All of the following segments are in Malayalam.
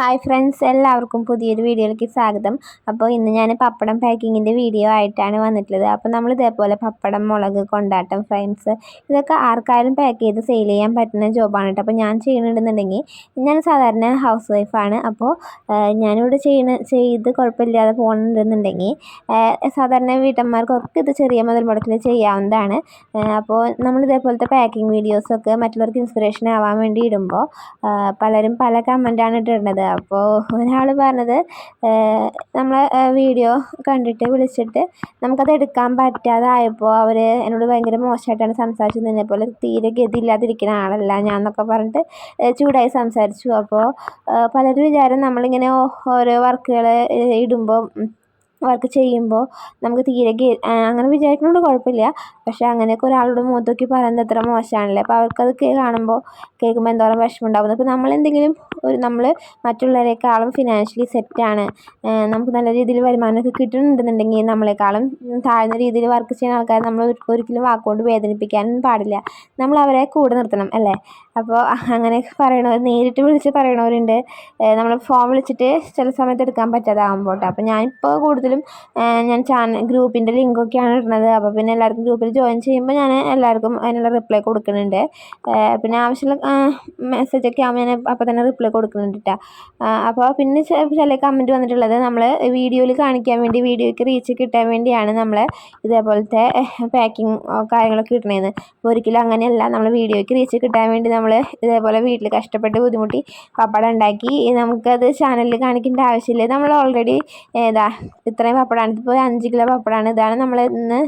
ഹായ് ഫ്രണ്ട്സ് എല്ലാവർക്കും പുതിയൊരു വീഡിയോയിലേക്ക് സ്വാഗതം. അപ്പോൾ ഇന്ന് ഞാൻ പപ്പടം പാക്കിങ്ങിന്റെ വീഡിയോ ആയിട്ടാണ് വന്നിട്ടുള്ളത്. അപ്പോൾ നമ്മൾ ഇതേപോലെ പപ്പടം മുളക് കൊണ്ടാട്ടം ഫ്രൈംസ് ഇതൊക്കെ ആർക്കായാലും പാക്ക് ചെയ്ത് സെയിൽ ചെയ്യാൻ പറ്റുന്ന ജോബാണ് കേട്ടോ. അപ്പോൾ ഞാൻ ചെയ്യണമെന്നുണ്ടെങ്കിൽ ഞാൻ സാധാരണ ഹൗസ് വൈഫാണ് അപ്പോൾ ഞാനിവിടെ ചെയ്യണ ചെയ്ത് കുഴപ്പമില്ലാതെ പോകുന്നുണ്ടെന്നുണ്ടെങ്കിൽ സാധാരണ വീട്ടമ്മമാർക്കൊക്കെ ഇത് ചെറിയ മുതൽ മുടക്കിൽ ചെയ്യാവുന്നതാണ്. അപ്പോൾ നമ്മൾ ഇതേപോലത്തെ പാക്കിംഗ് വീഡിയോസൊക്കെ മറ്റുള്ളവർക്ക് ഇൻസ്പിറേഷൻ ആവാൻ വേണ്ടി ഇടുമ്പോൾ പലരും പല കമന്റാണ് ഇട്ടിരുന്നത് അപ്പോൾ ഒരാൾ പറഞ്ഞത് നമ്മളെ വീഡിയോ കണ്ടിട്ട് വിളിച്ചിട്ട് നമുക്കത് എടുക്കാൻ പറ്റാതായപ്പോൾ അവർ എന്നോട് ഭയങ്കര മോശമായിട്ടാണ് സംസാരിച്ചത്. നിന്നെപ്പോലെ തീരെ ഗതിയില്ലാതിരിക്കുന്ന ആളല്ല ഞാൻ എന്നൊക്കെ പറഞ്ഞിട്ട് ചൂടായി സംസാരിച്ചു. അപ്പോൾ പലരും വിചാരം നമ്മളിങ്ങനെ ഓരോ വർക്കുകൾ ഇടുമ്പോൾ വർക്ക് ചെയ്യുമ്പോൾ നമുക്ക് തീരെ അങ്ങനെ വിചാരിക്കുന്നതുകൊണ്ട് കുഴപ്പമില്ല. പക്ഷേ അങ്ങനെയൊക്കെ ഒരാളോട് മുഖത്ത് നോക്കി പറയുന്നത് അത്ര മോശമാണല്ലേ അപ്പോൾ അവർക്കത് കാണുമ്പോൾ കേൾക്കുമ്പോൾ എന്തോരം വിഷമം ഉണ്ടാകുന്നത് അപ്പോൾ നമ്മളെന്തെങ്കിലും ഒരു നമ്മൾ മറ്റുള്ളവരെക്കാളും ഫിനാൻഷ്യലി സെറ്റാണ് നമുക്ക് നല്ല രീതിയിൽ വരുമാനമൊക്കെ കിട്ടുന്നുണ്ടെന്നുണ്ടെങ്കിൽ നമ്മളെക്കാളും താഴ്ന്ന രീതിയിൽ വർക്ക് ചെയ്യുന്ന ആൾക്കാരെ നമ്മൾ ഒരിക്കലും വാക്കുകൊണ്ട് വേദനിപ്പിക്കാനും പാടില്ല. നമ്മൾ അവരെ കൂടെ നിർത്തണം അല്ലേ? അപ്പോൾ അങ്ങനെ പറയണവർ നേരിട്ട് വിളിച്ച് പറയണവരുണ്ട്. നമ്മൾ ഫോൺ വിളിച്ചിട്ട് ചില സമയത്ത് എടുക്കാൻ പറ്റാതാകുമ്പോൾ കേട്ടോ അപ്പോൾ ഞാനിപ്പോൾ കൂടുതലും ഞാൻ ചാനൽ ഗ്രൂപ്പിന്റെ ലിങ്കൊക്കെയാണ് ഇടുന്നത്. അപ്പോൾ പിന്നെ എല്ലാവർക്കും ഗ്രൂപ്പിൽ ജോയിൻ ചെയ്യുമ്പോൾ ഞാൻ എല്ലാവർക്കും അതിനുള്ള റിപ്ലൈ കൊടുക്കുന്നുണ്ട്. പിന്നെ ആവശ്യമുള്ള മെസ്സേജൊക്കെ ആകുമ്പോൾ ഞാൻ അപ്പോൾ തന്നെ റിപ്ലൈ കൊടുക്കുന്നുണ്ട് അപ്പോൾ പിന്നെ ചില കമന്റ് വന്നിട്ടുള്ളത് നമ്മൾ വീഡിയോയിൽ കാണിക്കാൻ വേണ്ടി വീഡിയോയ്ക്ക് റീച്ച് കിട്ടാൻ വേണ്ടിയാണ് നമ്മൾ ഇതേപോലത്തെ പാക്കിങ് കാര്യങ്ങളൊക്കെ കിട്ടണേന്ന് അപ്പോൾ ഒരിക്കലും അങ്ങനെയല്ല. നമ്മൾ വീഡിയോയ്ക്ക് റീച്ച് കിട്ടാൻ വേണ്ടി നമ്മൾ ഇതേപോലെ വീട്ടിൽ കഷ്ടപ്പെട്ട് ബുദ്ധിമുട്ടി പപ്പടം ഉണ്ടാക്കി നമുക്കത് ചാനലിൽ കാണിക്കേണ്ട ആവശ്യമില്ല. നമ്മൾ ഓൾറെഡി ഏതാ ഇത്രയും പപ്പടമാണ് ഇതിപ്പോൾ അഞ്ച് കിലോ പപ്പടമാണ് ഇതാണ് നമ്മൾ ഇന്ന്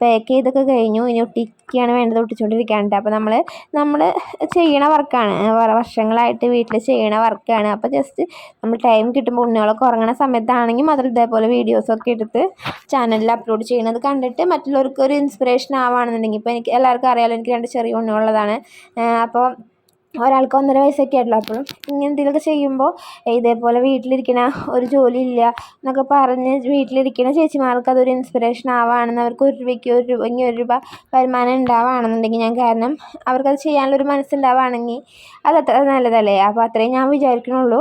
പാക്ക് ചെയ്തൊക്കെ കഴിഞ്ഞു. ഇനി ഒട്ടിക്കുകയാണ് വേണ്ടത് ഒട്ടിച്ചുകൊണ്ടിരിക്കുകയാണ് അപ്പോൾ നമ്മൾ നമ്മൾ ചെയ്യണ വർക്കാണ്. വർഷങ്ങളായിട്ട് വീട്ടിൽ ചെയ്യണ വർക്കാണ്. അപ്പോൾ ജസ്റ്റ് നമ്മൾ ടൈം കിട്ടുമ്പോൾ ഉണ്ണികളൊക്കെ ഉറങ്ങണ സമയത്താണെങ്കിൽ മാത്രം ഇതേപോലെ വീഡിയോസൊക്കെ എടുത്ത് ചാനലിൽ അപ്ലോഡ് ചെയ്യുന്നത് കണ്ടിട്ട് മറ്റുള്ളവർക്ക് ഒരു ഇൻസ്പിറേഷൻ ആവുകയാണെന്നുണ്ടെങ്കിൽ ഇപ്പോൾ എനിക്ക് എല്ലാവർക്കും അറിയാമല്ലോ എനിക്ക് രണ്ട് ചെറിയ ഉണ്ണികളുള്ളതാണ്. അപ്പോൾ ഒരാൾക്ക് ഒന്നര വയസ്സൊക്കെ ആയിട്ടുള്ളൂ. അപ്പോഴും ഇങ്ങനെ എന്തെങ്കിലുമൊക്കെ ചെയ്യുമ്പോൾ ഇതേപോലെ വീട്ടിലിരിക്കണ ഒരു ജോലി ഇല്ല എന്നൊക്കെ പറഞ്ഞ് വീട്ടിലിരിക്കുന്ന ചേച്ചിമാർക്ക് അതൊരു ഇൻസ്പിറേഷൻ ആവുകയാണെന്ന് അവർക്ക് ഒരു രൂപയ്ക്ക് ഒരു രൂപ ഇനി ഒരു രൂപ വരുമാനം ഉണ്ടാവുകയാണെന്നുണ്ടെങ്കിൽ ഞാൻ കാരണം അവർക്കത് ചെയ്യാനുള്ളൊരു മനസ്സുണ്ടാവുകയാണെങ്കിൽ അത് അത്ര നല്ലതല്ലേ? അപ്പോൾ അത്രയും ഞാൻ വിചാരിക്കണുള്ളൂ.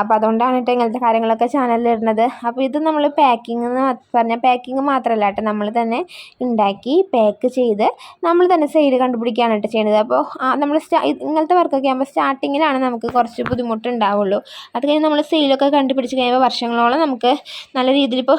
അപ്പോൾ അതുകൊണ്ടാണ് കേട്ടോ ഇങ്ങനത്തെ കാര്യങ്ങളൊക്കെ ചാനലിൽ ഇടുന്നത്. അപ്പോൾ ഇത് നമ്മൾ പാക്കിംഗ് എന്ന് പറഞ്ഞാൽ പാക്കിംഗ് മാത്രമല്ല കേട്ടോ. നമ്മൾ തന്നെ ഉണ്ടാക്കി പാക്ക് ചെയ്ത് നമ്മൾ തന്നെ സെയിൽ കണ്ടുപിടിക്കുകയാണ് കേട്ടോ ചെയ്യുന്നത് അപ്പോൾ നമ്മൾ ഇങ്ങനത്തെ വർക്കൊക്കെ ആകുമ്പോൾ സ്റ്റാർട്ടിങ്ങിലാണ് നമുക്ക് കുറച്ച് ബുദ്ധിമുട്ടുണ്ടാവുള്ളൂ. അത് കഴിഞ്ഞ് നമ്മൾ സെയിലൊക്കെ കണ്ടുപിടിച്ച് കഴിയുമ്പോൾ വർഷങ്ങളോളം നമുക്ക് നല്ല രീതിയിൽ ഇപ്പോൾ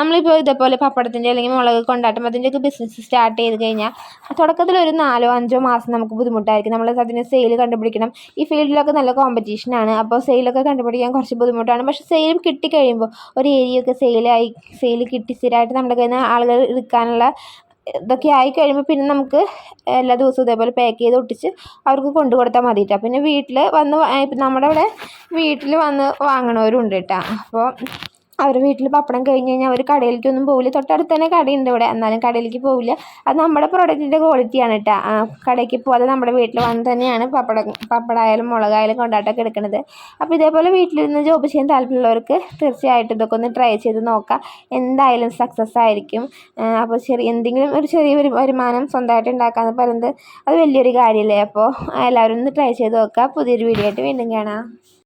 നമ്മളിപ്പോൾ ഇതേപോലെ പപ്പടത്തിന്റെ അല്ലെങ്കിൽ മുളക് കൊണ്ടാട്ടം അതിന്റെയൊക്കെ ബിസിനസ് സ്റ്റാർട്ട് ചെയ്ത് കഴിഞ്ഞാൽ തുടക്കത്തിൽ ഒരു നാലോ അഞ്ചോ മാസം നമുക്ക് ബുദ്ധിമുട്ടായിരിക്കും. നമ്മൾ അതിന് സെയിൽ കണ്ടുപിടിക്കണം. ഈ ഫീൽഡിലൊക്കെ നല്ല കോമ്പറ്റീഷനാണ് അപ്പോൾ സെയിലൊക്കെ കണ്ടുപിടിക്കാൻ കുറച്ച് ബുദ്ധിമുട്ടാണ്. പക്ഷേ സെയിലും കിട്ടിക്കഴിയുമ്പോൾ ഒരു ഏരിയയൊക്കെ സെയിലായി സെയിൽ കിട്ടി സ്ഥിരമായിട്ട് നമ്മുടെ കയ്യിൽ നിന്ന് ആളുകൾ എടുക്കാനുള്ള ഇതൊക്കെ ആയി കഴിയുമ്പോൾ പിന്നെ നമുക്ക് എല്ലാ ദിവസവും ഇതേപോലെ പാക്ക് ചെയ്ത് ഒട്ടിച്ച് അവർക്ക് കൊണ്ടു കൊടുത്താൽ മതി കേട്ടോ പിന്നെ വീട്ടിൽ വന്ന് നമ്മുടെ ഇവിടെ വീട്ടിൽ വന്ന് വാങ്ങണവരും ഉണ്ട് കേട്ടോ അപ്പോൾ അവർ വീട്ടിൽ പപ്പടം കഴിഞ്ഞ് കഴിഞ്ഞാൽ അവർ കടയിലേക്കൊന്നും പോകില്ല തൊട്ടടുത്ത് തന്നെ കടയുണ്ട് ഇവിടെ. എന്നാലും കടയിലേക്ക് പോകില്ല അത് നമ്മുടെ പ്രോഡക്റ്റിന്റെ ക്വാളിറ്റിയാണ് കേട്ടോ കടയ്ക്ക് പോകാതെ നമ്മുടെ വീട്ടിൽ വന്ന് തന്നെയാണ് പപ്പടം പപ്പടമായാലും മുളകായാലും കൊണ്ടാട്ടമൊക്കെ എടുക്കുന്നത് അപ്പോൾ ഇതേപോലെ വീട്ടിലിരുന്ന് ജോബ് ചെയ്യാൻ താല്പര്യമുള്ളവർക്ക് തീർച്ചയായിട്ടും ഇതൊക്കെ ഒന്ന് ട്രൈ ചെയ്ത് നോക്കാം. എന്തായാലും സക്സസ് ആയിരിക്കും. അപ്പോൾ ചെറിയ എന്തെങ്കിലും ഒരു ചെറിയ വരുമാനം സ്വന്തമായിട്ട് ഉണ്ടാക്കാമെന്ന് പറയുന്നത് അത് വലിയൊരു കാര്യമല്ലേ അപ്പോൾ എല്ലാവരും ഒന്ന് ട്രൈ ചെയ്ത് നോക്കുക പുതിയൊരു വീഡിയോ ആയിട്ട് വീണ്ടും കാണാം.